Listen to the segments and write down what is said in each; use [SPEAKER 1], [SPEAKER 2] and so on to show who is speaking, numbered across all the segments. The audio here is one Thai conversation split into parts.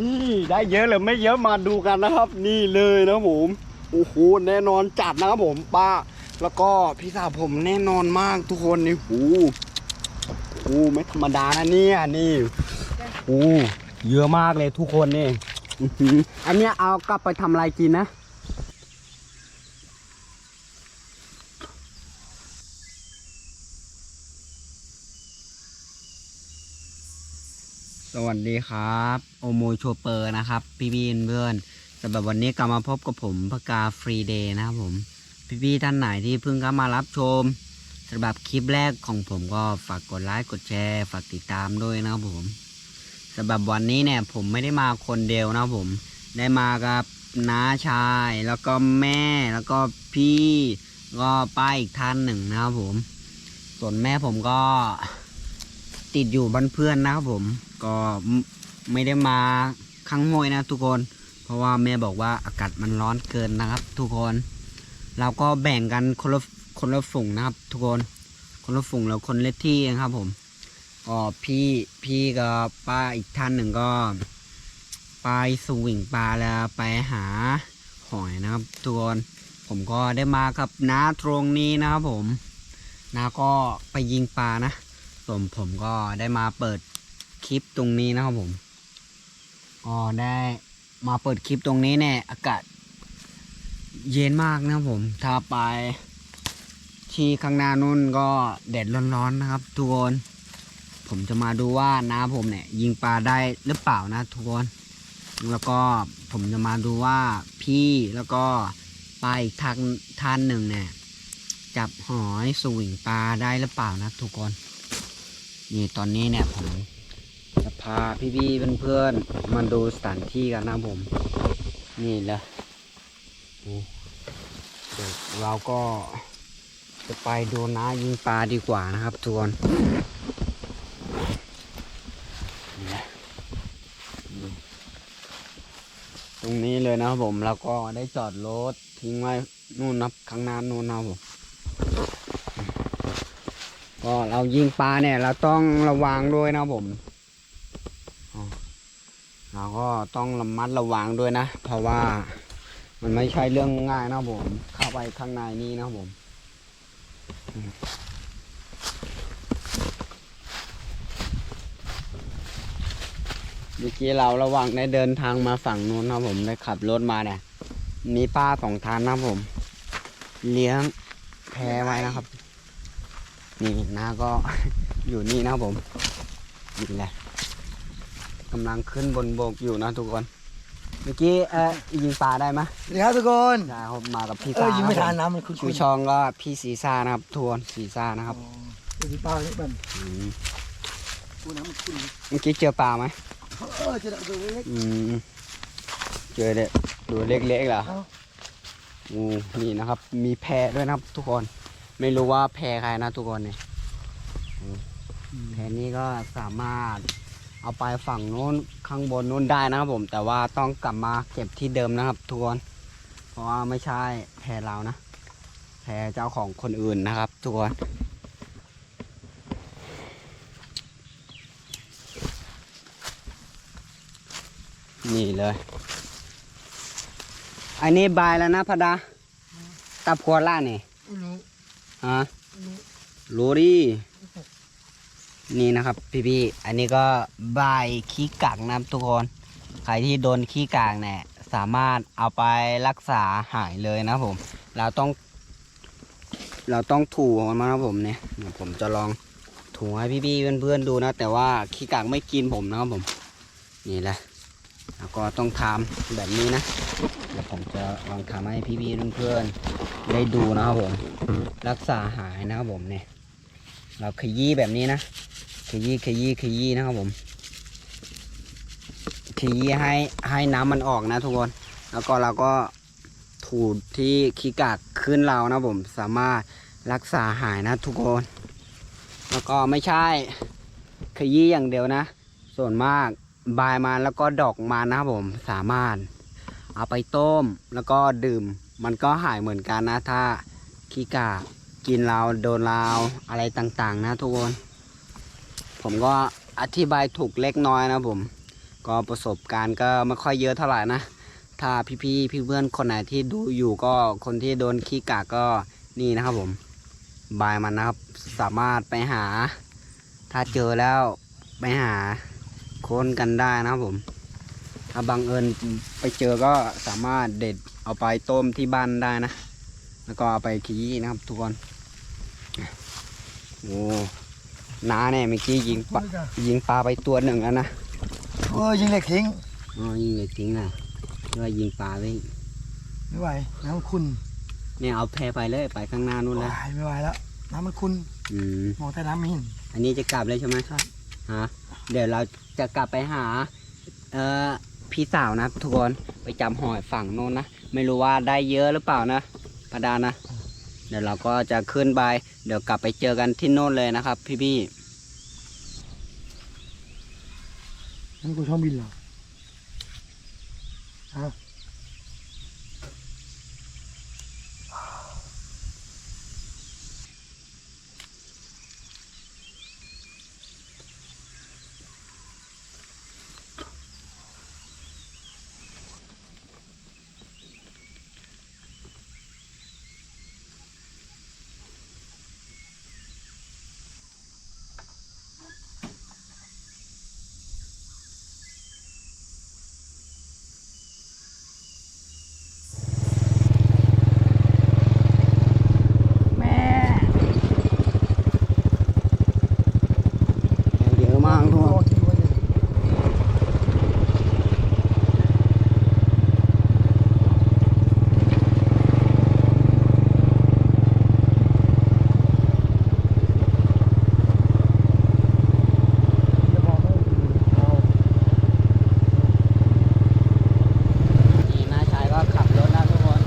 [SPEAKER 1] นี่ได้เยอะหรือไม่เยอะมาดูกันนะครับ นี่เลยนะผมโอ้โหแน่นอนจัดนะครับผมป้า แล้วก็พี่สาวผมแน่นอนมากทุกคนนี่หูหูไม่ธรรมดานะเนี่ยนี่หูเยอะมากเลยทุกคนนี่อันเนี้ยเอากลับไปทำอะไรกินนะ วัสดีครับ โอโมโชเปอร์นะครับ พี่พี่เพื่อนสำหรับวันนี้กลับมาพบกับผมพกาฟรีเดย์นะครับผม พี่พี่ท่านไหนที่เพิ่งเข้ามารับชมสำหรับคลิปแรกของผมก็ฝากกดไลค์กดแชร์ฝากติดตามด้วยนะครับผมสำหรับวันนี้เนี่ยผมไม่ได้มาคนเดียวนะครับผม ได้มากับน้าชายแล้วก็แม่แล้วก็พี่ก็ป้าอีกท่านหนึ่งนะครับผม ส่วนแม่ผมก็ติดอยู่บ้านเพื่อนนะครับผม ก็ไม่ได้มาข้างห้วยนะทุกคน เพราะว่าแม่บอกว่าอากาศมันร้อนเกินนะครับ ทุกคน เราก็แบ่งกันคนละคนละฝุ่งนะครับ ทุกคน คนละฝุ่งแล้วคนเละที่นะครับ ผมก็พี่พี่กับป้าอีกท่านหนึ่งก็ไปสวิงปลาแล้วไปหาหอยนะครับ ทุกคน ผมก็ได้มากับน้าตรงนี้นะครับผมน้าก็ไปยิงปลานะส่วนผมก็ได้มาเปิด คลิปตรงนี้นะครับผมก็ได้มาเปิดคลิปตรงนี้เนี่ย อากาศเย็นมากนะครับผม ถ้าไปที่ข้างหน้านู่นก็แดดร้อนๆนะครับ ทุกคน ผมจะมาดูว่าน้าผมเนี่ย ยิงปลาได้หรือเปล่านะทุกคน แล้วก็ผมจะมาดูว่าพี่แล้วก็ปลาอีกทางท่านหนึ่งเนี่ยจับหอยสวิงปลาได้หรือเปล่านะทุกคน นี่ตอนนี้เนี่ยผม จะพาพี่ๆเพื่อนๆมาดูสถานที่กันนะผม นี่เลยโอ้เดี๋ยวเราก็จะไปดูน้ายิงปลาดีกว่านะครับทุกคนตรงนี้เลยนะครับผมแล้วก็ได้จอดรถทิ้งไว้นู่นนับข้างหน้านู่นนะผมก็เรายิงปลาเนี่ย เราต้องระวังด้วยนะผม เราก็ต้องระมัดระวังด้วยนะ เพราะว่ามันไม่ใช่เรื่องง่ายนะผม เข้าไปข้างในนี้นะผมเมื่อกี้เราระว่างได้เดินทางมาฝั่งนู้นนะผมได้ขับรถมาเนี่ย มีป้าสองทานนะผม เลี้ยงแพไว้นะครับ นี่น้าก็อยู่นี่นะผมนี่แหละ กำลังขึ้นบนบกอยู่นะทุกคน เมื่อกี้เออยิงปลาได้ไหม
[SPEAKER 2] สวัสดีครับทุกคน
[SPEAKER 1] ได้ครับมากับพี่
[SPEAKER 2] เอ
[SPEAKER 1] ซ่า
[SPEAKER 2] อยิงไม่
[SPEAKER 1] ค
[SPEAKER 2] ทั
[SPEAKER 1] รั
[SPEAKER 2] น
[SPEAKER 1] บ
[SPEAKER 2] น้ำมันคุ้น
[SPEAKER 1] ผมชื่อช่องก็พี่สีซ่านะครับทวนสีซ่านะครับ
[SPEAKER 2] ดูสิป้าเนี่ยมัน
[SPEAKER 1] อืม
[SPEAKER 2] กูน้ำมันคุ้น
[SPEAKER 1] เมื่อกี้เจอปลาไหม
[SPEAKER 2] เออจะดูเล็ก
[SPEAKER 1] อืมเจอเด็กดูเล็กๆเหรอ
[SPEAKER 2] เอ้า
[SPEAKER 1] อืมนี่นะครับ มีแพด้วยนะครับ ทุกคน ไม่รู้ว่าแพใครนะทุกคนเนี่ยอืมแพนี้ก็สามารถ เอาไปฝั่งนู้นข้างบนนู้นได้นะครับผม แต่ว่าต้องกลับมาเก็บที่เดิมนะครับทุกคนเพราะว่าไม่ใช่แพเรานะ แพเจ้าของคนอื่นนะครับทุกคนนี่เลย อันนี้บายแล้วนะพะดาตาพัวล่านี่
[SPEAKER 2] ไม่รู้
[SPEAKER 1] ฮะ
[SPEAKER 2] ไม่รู้
[SPEAKER 1] รู้ดิ นี่นะครับพี่ๆอันนี้ก็ใบขี้กากนะทุกคน ใครที่โดนขี้กากเนี่ยสามารถเอาไปรักษาหายเลยนะผม เราต้อง เราต้องถูมันมานะครับผมเนี่ยผมจะลองถูให้พี่ๆเพื่อนๆดูนะ แต่ว่าขี้กากไม่กินผมนะครับผม นี่แหละแล้วก็ต้องทำแบบนี้นะเดี๋ยวผมจะลองทำให้พี่ๆเพื่อนๆได้ดูนะครับผม รักษาหายนะครับผมเนี่ยเราขยี้แบบนี้นะ ขยี้ขยี้ขยี้นะครับผมขยี้ให้ให้น้ำมันออกนะทุกคน แล้วก็เราก็ถูที่ขี้กากขึ้นเรานะผม สามารถรักษาหายนะทุกคน แล้วก็ไม่ใช่ขยี้อย่างเดียวนะ ส่วนมากบายมันแล้วก็ดอกมันนะครับผมสามารถเอาไปต้มแล้วก็ดื่ม มันก็หายเหมือนกันนะ ถ้าขี้กากกินเราโดนเราอะไรต่างๆ นะทุกคน ผมก็อธิบายถูกเล็กน้อยนะผม ก็ประสบการณ์ก็ไม่ค่อยเยอะเท่าไหร่นะ ถ้าพี่ๆพี่เพื่อนคนไหนที่ดูอยู่ก็คนที่โดนขี้กากก็นี่นะครับผม บายมันนะครับ สามารถไปหา ถ้าเจอแล้วไปหาค้นกันได้นะครับผม ถ้าบังเอิญไปเจอก็สามารถเด็ดเอาไปต้มที่บ้านได้นะ แล้วก็เอาไปขี้นะครับทุกคน โอ้ น้าเนี่ยเมื่อกี้ยิงปลายิงปลาไปตัวหนึ่งแล้วนะ
[SPEAKER 2] เออยิงเหล็กทิ้ง
[SPEAKER 1] อ๋อยิงเลยทิ้งนะด้วยยิงปลาไว้
[SPEAKER 2] ไม่ไหวน้ำมันขุ่น
[SPEAKER 1] เนี่ยเอาแพไปเลยไปข้างหน้านู่นเลย
[SPEAKER 2] ว้ายไม่ไหวแล้วน้ำมันขุ่น
[SPEAKER 1] อืม
[SPEAKER 2] มองแต่น้ำไม่เห็น
[SPEAKER 1] อันนี้จะกลับเลยใช่ไหม
[SPEAKER 2] ใช่
[SPEAKER 1] ฮะเดี๋ยวเราจะกลับไปหา เอ่อพี่สาวนะทุกคนไปจำหอยฝั่งโน้นนะไม่รู้ว่าได้เยอะหรือเปล่านะประดานะ เดี๋ยวเราก็จะขึ้นไป เดี๋ยวกลับไปเจอกันที่โน่นเลยนะครับ พี่
[SPEAKER 2] นั่นกูชอบบินเหรอฮะ
[SPEAKER 1] ๆแม่เยอะมากทุกคน
[SPEAKER 2] ที่ว่าเนี่ยจะบอกว่าเอา
[SPEAKER 1] นี่น้าชายก็ขับรถนะทุกคน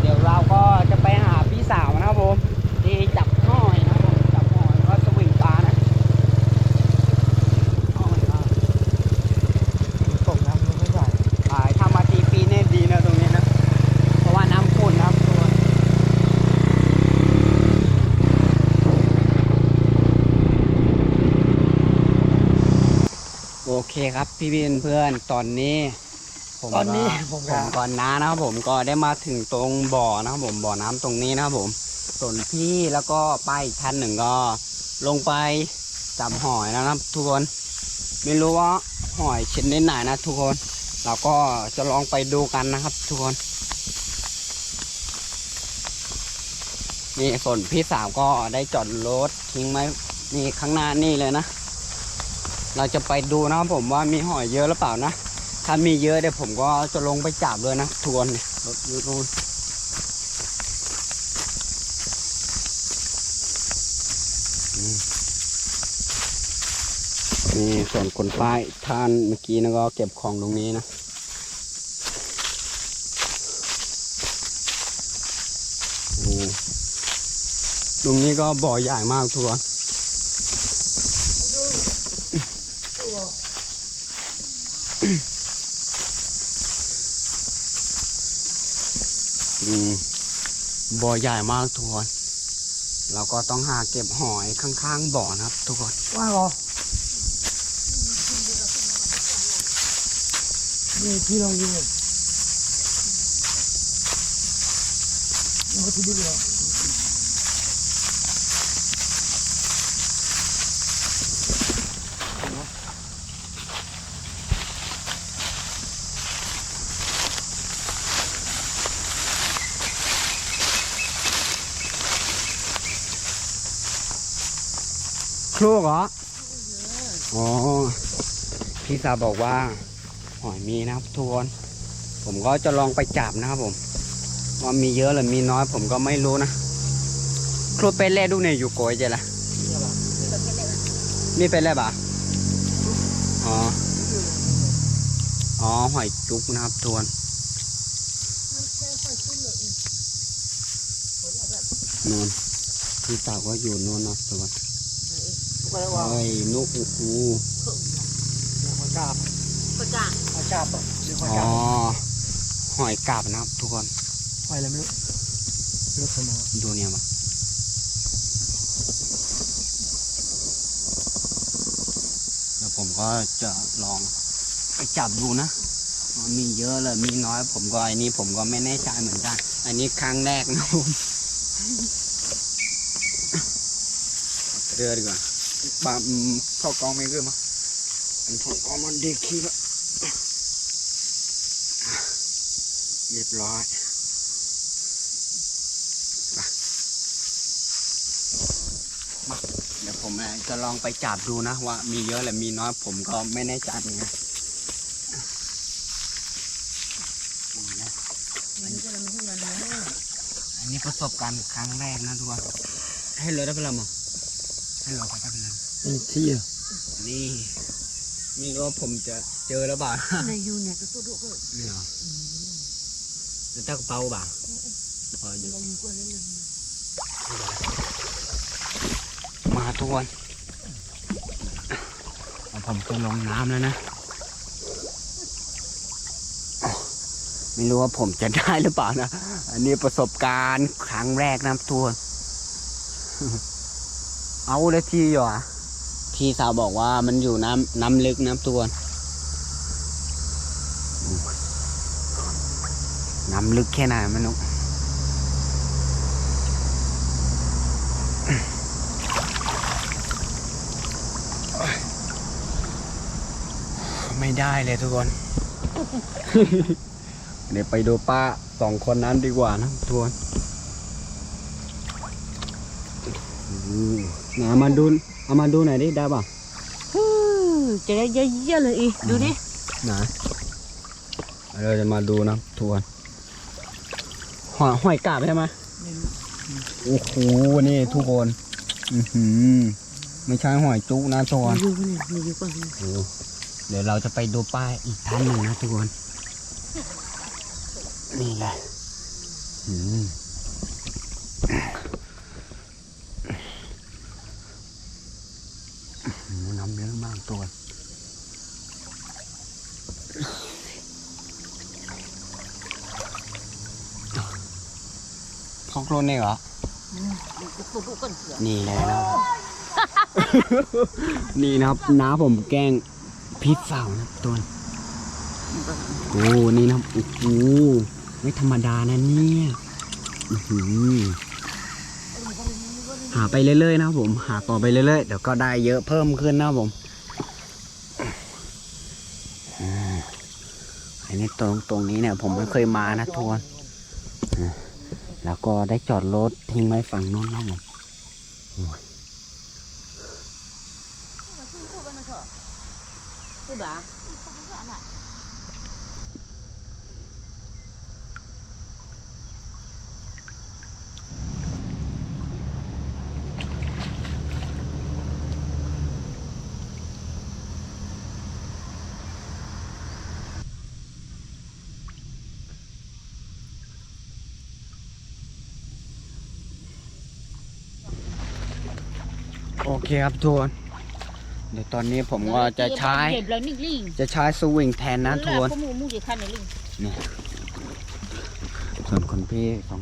[SPEAKER 1] เดี๋ยวเราก็จะไปหาพี่สาวนะครับผมที่จับห้อยนะครับผมจับห้อยแล้วก็สวิงปลานะห้อยปลา
[SPEAKER 2] ตกน้ำมันไม่ไหว
[SPEAKER 1] อ่าถ้ามาตีปีเนี่ยดีนะตรงนี้นะ เพราะว่าน้ำขุ่นนะครับทุกคน โอเคครับพี่บินเพื่อนตอนนี้ ผม
[SPEAKER 2] ตอนนี้
[SPEAKER 1] ก็
[SPEAKER 2] ผม
[SPEAKER 1] ผ
[SPEAKER 2] ก็
[SPEAKER 1] มก่อนน้านะครับผมก็ได้มาถึงตรงบ่อนะครับผมบ่อน้ำตรงนี้นะครับผมส่วนพี่แล้วก็ป้าอีกท่านหนึ่งก็ ลงไปจับหอยนะครับ ทุกคนไม่รู้ว่าหอยชนิดไหนนะ ทุกคน เราก็จะลองไปดูกันนะครับ ทุกคนนี่ส่วนพี่สาวก็ได้จอดรถทิ้งไว้นี่ข้างหน้านี่เลยนะ เราจะไปดูนะครับผมว่ามีหอยเยอะหรือเปล่านะ ถ้ามีเยอะเดี๋ยวผมก็จะลงไปจับเลยนะทวนเนี่ยรถอยู่นู่นอืมนี่ส่วนคนป้ายท่านเมื่อกี้นะก็เก็บของตรงนี้นะโอ้ตรงนี้ก็บ่อใหญ่มากทุกคนอื มบ่อใหญ่มากทุกคน เราก็ต้องหาเก็บหอยข้างๆบ่อนะครับทุกคน
[SPEAKER 2] ว่างเหรอนี่พี่ลอยู่เลยมันก็ที่ดิบเห
[SPEAKER 1] เหรอ อ๋อ พี่สาวบอกว่าหอยมีนะครับทุกคน ผมก็จะลองไปจับนะครับผม ว่ามีเยอะหรือมีน้อยผมก็ไม่รู้นะ ครูเป็นเล่ดูเนี่ยอยู่โกยเจละนี่เป็นเล่ปะอ๋อ อ๋อหอยจุกนะครับทุกคนนู่นพี่สาวก็อยู่นู่นนะทุกคน
[SPEAKER 2] ได้ว่า
[SPEAKER 1] เฮ้ยนุกอูอู
[SPEAKER 2] หอยกาบ
[SPEAKER 3] ก็จ้า
[SPEAKER 2] หอยกาบอะหรือหอย
[SPEAKER 1] อ๋อ
[SPEAKER 2] กาบ
[SPEAKER 1] หอยกาบนะครับทุกคน
[SPEAKER 2] หอยอะไรไม่รู้ไม่รู้คนมา
[SPEAKER 1] ดูเนี่ยมาผมก็จะลองไปจับดูนะว่ามีเยอะเลยมีน้อย ผมก็ไอ้นี่ผมก็ไม่แน่ใจเหมือนกัน อันนี้ครั้งแรกนะผมเรือดีกว่า บาอืมเข้ากองไม่เรื่อมั้งอันเข้ากองมันเด็กขี้ละเรียบร้อยมาเดี๋ยวผมจะลองไปจับดูนะว่ามีเยอะหรือมีน้อยผมก็ไม่แน่ใจอนกันนี่นะ
[SPEAKER 3] มันก็เลยไม่ใช่มันนะ
[SPEAKER 1] อันนี้ประสบการณ์ครั้งแรกนะทุกคนให้เลยได้เป็นไรมั้ง ให้เราไปได้เป็นไร
[SPEAKER 2] เป็นที่อะ
[SPEAKER 1] นี่ไม่รู้ว่าผมจะเจอแล้วเปล่า
[SPEAKER 3] ในยูเนี่ยก็ตัวดุก็
[SPEAKER 1] นี่เหรอจะตักเปาบ่าเอออยู่
[SPEAKER 3] ในยูก็เลยเลย
[SPEAKER 1] มาทุกคนเอาผมจะลงน้ำแล้วนะอ้าวไม่รู้ว่าผมจะได้หรือเปล่านะ อันนี้ประสบการณ์ครั้งแรกนะทุกคน เอาเลยทีอยู่อะพี่สาวบอกว่ามันอยู่น้ำน้ำลึกน้ำตัวน้ำลึกแค่ไหนไมันนุกไม่ได้เลยทุกคนเดี๋ยวไปดูป้าสองคนนั้นดีกว่านะทุกคนอืมไห นเอามาดูเอามาดูหน่อยดิได้ป่ะ
[SPEAKER 3] จะได้เยอะๆเลยอีดูดิ
[SPEAKER 1] ไหนเราจะมาดูนะทวนหอยหอยกาบใช่ไหมโอ้โหนี่ทุกคนอือหือไม่ใช่หอยจุกนะทุกคน
[SPEAKER 3] ยูเนี่ยในยูก็เลย
[SPEAKER 1] โอ้เดี๋ยวเราจะไปดูป้ายอีกท่านหนึ่งนะทุกคนนี่แหละอืมอื้อหือน้ำเยอะมากตัว พกรถนี่เหรอ
[SPEAKER 3] ตัวดุก็เสือ
[SPEAKER 1] นี่เลยนะครับนี่นะครับน้าผมแกล้งพิษสาวนะครับตัวนี้โอ้ นี่นะครับโอ้โหไม่ธรรมดานะเนี่ยอื้อหือหาไปเรื่อยๆนะครับผม หาต่อไปเรื่อยๆ เดี๋ยวก็ได้เยอะเพิ่มขึ้นนะครับผมอืมอันนี้ตรงตรงนี้เนี่ย ผมไม่เคยมานะทุกคนอะ แล้วก็ได้จอดรถทิ้งไว้ฝั่งนู้นนะผม โอเคครับทุกคนเดี๋ยวตอนนี้ผมก็จะใช้
[SPEAKER 3] เก็บแล้วนี่ลิง
[SPEAKER 1] จะใช้สวิงแทนนะทุกคน
[SPEAKER 3] ก็มูมูจะทันในลิง
[SPEAKER 1] ส่วนคนพี่สอง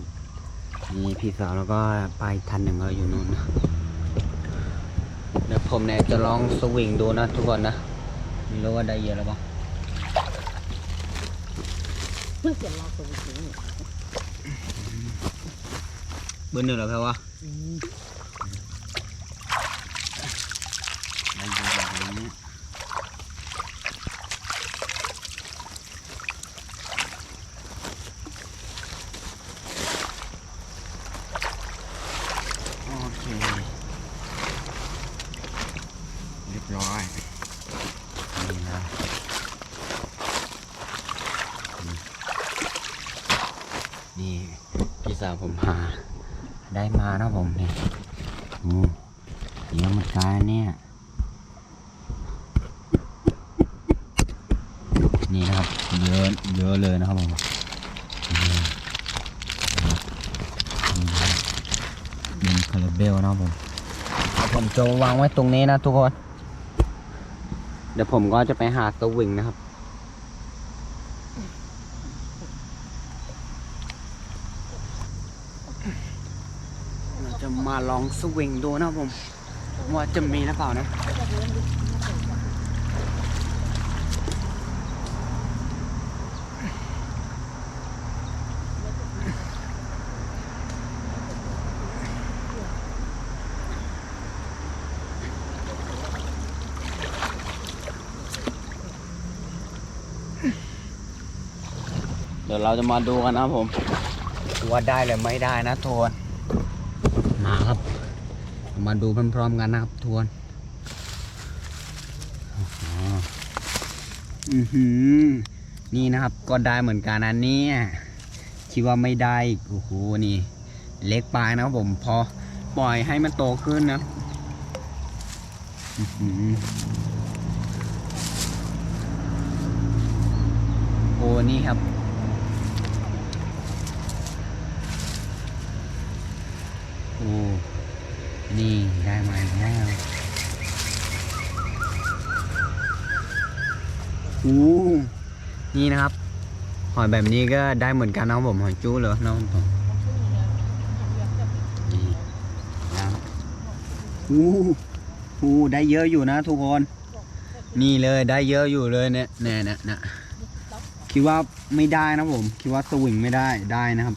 [SPEAKER 1] มีพี่สาวแล้วก็ไปอีกทันหนึ่งก็อยู่นู่นนะเดี๋ยวผมเนี่ยจะลองสวิงดูนะทุกคนนะไม่รู้ว่าได้เยอะหรือเปล่า
[SPEAKER 3] เพิ่งเสียรอตัวสูง
[SPEAKER 1] เบอร์หนึ่งเหรอครับวะได้เยอะแบบนี้โอเค เรียบร้อย นี่นะอืมนี่พี่สาว ผมหา ได้มานะผมนี่อืมเยอะเหมือนกันเนี่ย นี่นะครับเยอะเยอะเลยนะครับผมเป็นคาราเบลนะครับผมผมจะวางไว้ตรงนี้นะทุกคน เดี๋ยวผมก็จะไปหาสวิงนะครับ มาลองสวิงดูนะผมว่าจะมีหรือเปล่านะเดี๋ยวเราจะมาดูกันนะผม ว่าได้หรือไม่ได้นะโทนาครับ มาดูพร้อมๆกันนะครับทวนอ๋ออือหือนี่นะครับก็ได้เหมือนกันนะเนี่ยคิดว่าไม่ได้อีกโอ้โหนี่ เล็กไปนะครับผมพอปล่อยให้มันโตขึ้นนะอื้อหือโอ้นี่ครับ โอ้ นี่ ได้มาแล้วโอ้นี่นะครับ หอยแบบนี้ก็ได้เหมือนกันนะผมหอยจู้เลยนะผมนี่นะครับโอ้โหได้เยอะอยู่นะทุกคน นี่เลยได้เยอะอยู่เลยเนี่ยเนี่ยเนี่ยเนี่ยคิดว่าไม่ได้นะผม คิดว่าสวิงไม่ได้ได้นะครับ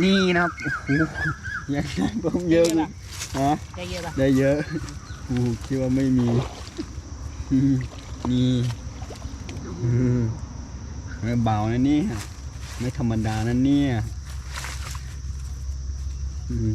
[SPEAKER 1] นี่นะครับโอ้โหยังได้เพิ่มเยอะอีกฮะ
[SPEAKER 3] ได้เยอะป่ะ
[SPEAKER 1] ได้เยอะโอ้โหคิดว่าไม่มีอืมนี่อืมไม่เบานะเนี่ยไม่ธรรมดานะเนี่ย อืม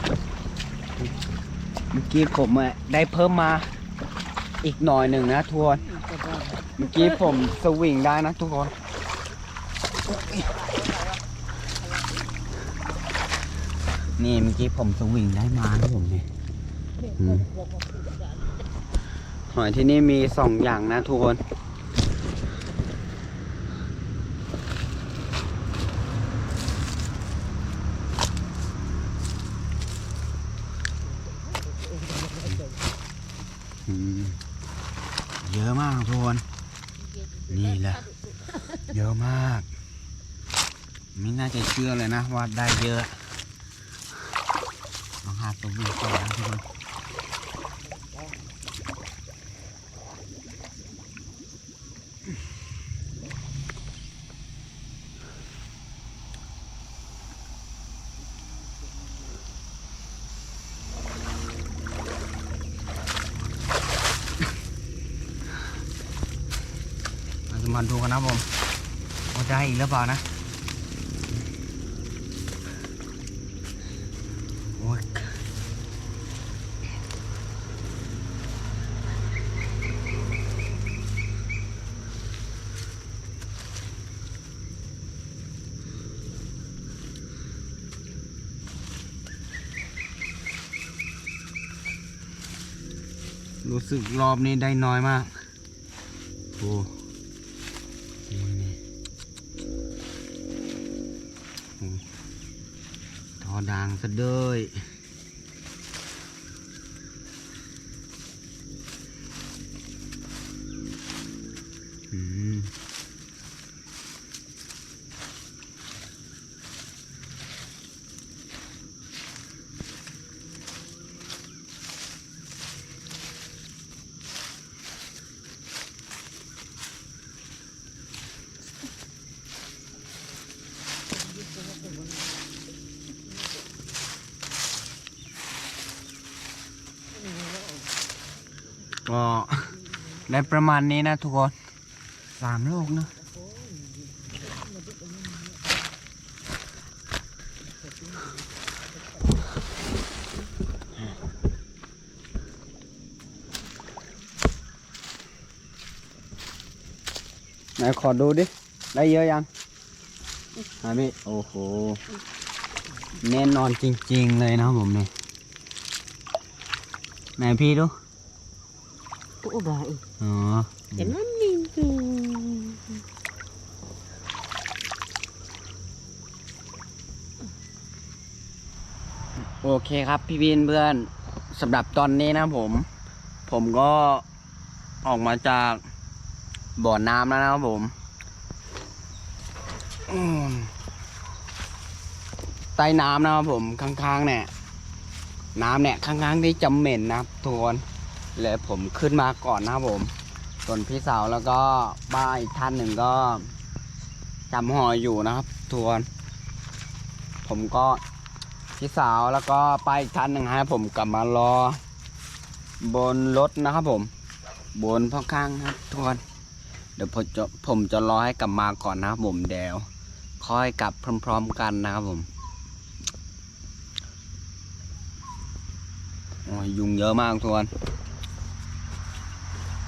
[SPEAKER 1] เมื่อกี้ผมอะได้เพิ่มมาอีกหน่อยหนึ่งนะทัวร์เมื่อกี้ผมสวิงได้นะทุกคน นี่เมื่อกี้ผมสวิงได้มานะผมเนี่ยหอยที่นี่มีสองอย่างนะทุกคน อืมเยอะมากทุกคน นี่แหละ เยอะมาก ไม่น่าจะเชื่อเลยนะว่าได้เยอะลองหาตัววิ่งต่อนะทุกคนเราจะมาดูกันนะผมว่า ได้อีกหรือเปล่านะ โอ้ยรู้สึกรอบนี้ได้น้อยมาก โอ้ ด้วยอืมก็ ได้ประมาณนี้นะทุกคนสามโลกเนอะไหนขอดูดิ ได้เยอะยังฮะพี่โอ้โหแน่นอนจริงๆเลยนะผมเนี่ยไหนพี่ดู
[SPEAKER 3] ubay. ต่ Ganun dito.
[SPEAKER 1] โอเคครับพี่บินเพื่อนสำหรับตอนนี้นะผม ผมก็ออกมาจากบ่อน้ำแล้วนะครับผมใต้น้ำนะครับผมข้างๆเนี่ย น้ำเนี่ยข้างๆที่จำเหม็นนะครับทุกคน เลยผมขึ้นมาก่อนนะครับผม ส่วนพี่สาวแล้วก็บ้าอีกท่านหนึ่งก็จำหอยอยู่นะครับทุกคนผมก็พี่สาวแล้วก็ป้าอีกท่านหนึ่งให้ผมกลับมารอบนรถนะครับผม บนพ่อข้างนะครับทุกคนเดี๋ยวผมจะผมจะรอให้กลับมาก่อนนะครับผมเดี๋ยวค่อยกลับพร้อม ๆ กันนะครับผมอ้ยยุงเยอะมากทุกคน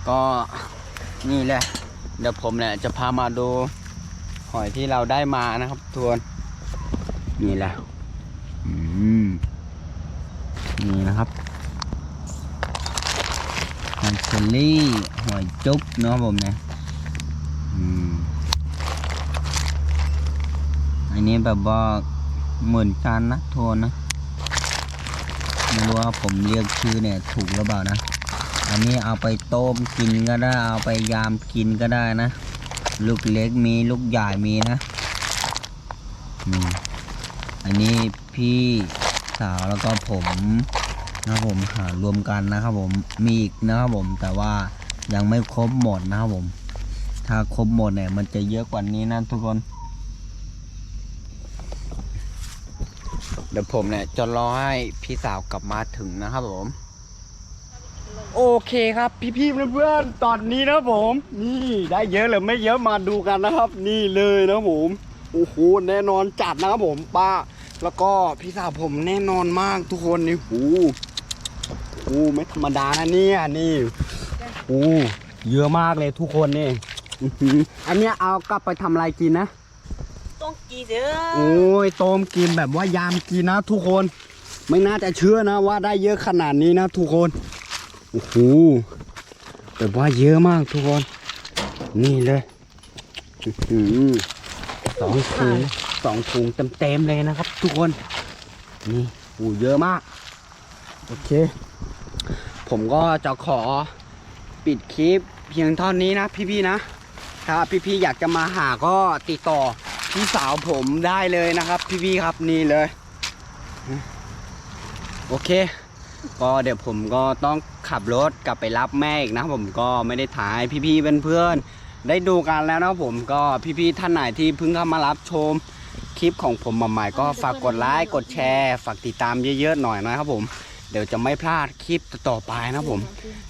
[SPEAKER 1] ก็นี่แหละ เดี๋ยวผมเนี่ยจะพามาดูหอยที่เราได้มานะครับทวน นี่แหละนี่นะครับหอยเชอรี่หอยจุ๊บเนาะผมเนี่ยอันนี้แบบว่าเหมือนกันนะโทนนะไม่รู้ว่าผมเรียกชื่อเนี่ยถูกหรือเปล่านะ อันนี้เอาไปต้มกินก็ได้เอาไปยามกินก็ได้นะ ลูกเล็กมีลูกใหญ่มีนะนี่อันนี้พี่สาวแล้วก็ผมนะครับผมหารวมกันนะครับผมมีอีกนะครับผมแต่ว่ายังไม่ครบหมดนะครับผม ถ้าครบหมดเนี่ยมันจะเยอะกว่านี้นะทุกคนเดี๋ยวผมเนี่ยจะรอให้พี่สาวกลับมาถึงนะครับผม โอเคครับพี่ๆเพื่อนๆตอนนี้นะผม นี่ได้เยอะหรือไม่เยอะมาดูกันนะครับ นี่เลยนะผมโอ้โหแน่นอนจัดนะครับผมป้า แล้วก็พี่สาวผมแน่นอนมากทุกคนนี่หูหูไม่ธรรมดานะเนี่ยนี่หูเยอะมากเลยทุกคนนี่อื้อหืออันเนี้ยเอากลับไปทำอะไรกินนะ
[SPEAKER 3] ต้องกีเด้อ
[SPEAKER 1] โอ้ยต้มกินแบบว่ายามกินนะ ทุกคน ไม่น่าจะเชื่อนะว่าได้เยอะขนาดนี้นะ ทุกคน โอ้โหแบบว่าเยอะมากทุกคน นี่เลยอื้อหือสองถุงสองถุงเต็มๆเลยนะครับ ทุกคน นี่โอ้เยอะมาก โอเค ผมก็จะขอปิดคลิปเพียงเท่านี้นะพี่ๆนะ ถ้าพี่ๆอยากจะมาหาก็ติดต่อพี่สาวผมได้เลยนะครับ พี่ๆครับนี่เลย โอเค ก็เดี๋ยวผมก็ต้อง ขับรถกลับไปรับแม่อีกนะผมก็ไม่ได้ถ่ายให้พี่ๆเพื่อนๆได้ดูกันแล้วนะผมก็พี่ๆท่านไหนที่เพิ่งเข้ามารับชมคลิปของผมใหม่ๆก็ฝากกดไลค์กดแชร์ฝากติดตามเยอะๆหน่อยนะครับผมเดี๋ยวจะไม่พลาดคลิปต่อๆไปนะผม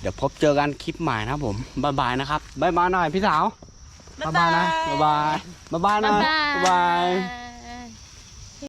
[SPEAKER 1] เดี๋ยวพบเจอกันคลิปใหม่นะครับผมบ๊ายบายนะครับบ๊ายบายหน่อยพี่สาวบ๊ายบายนะบ๊ายบายบ๊ายบายนะบ๊ายบาย